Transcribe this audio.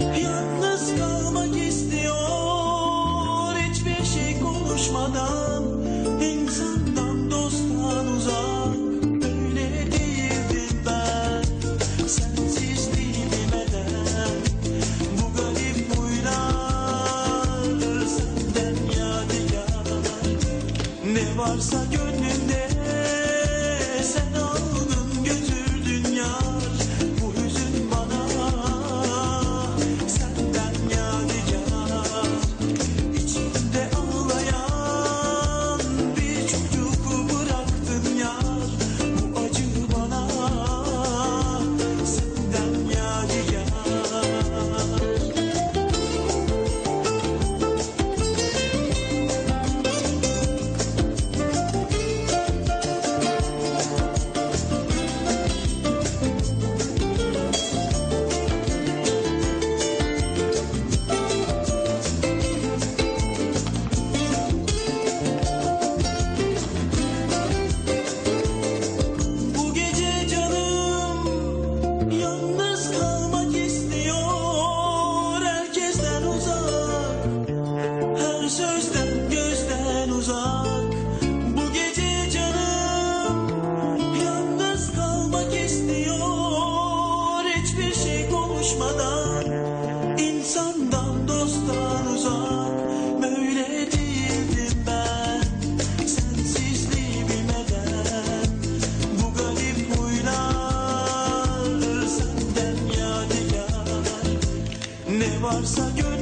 Yalnız kalmak istiyor. Hiçbir şey konuşmadan insandan dosttan uzak. Böyle değildim ben. Sensizliği bilmeden bu garip huylar senden yadigar. Ne varsa varsa gör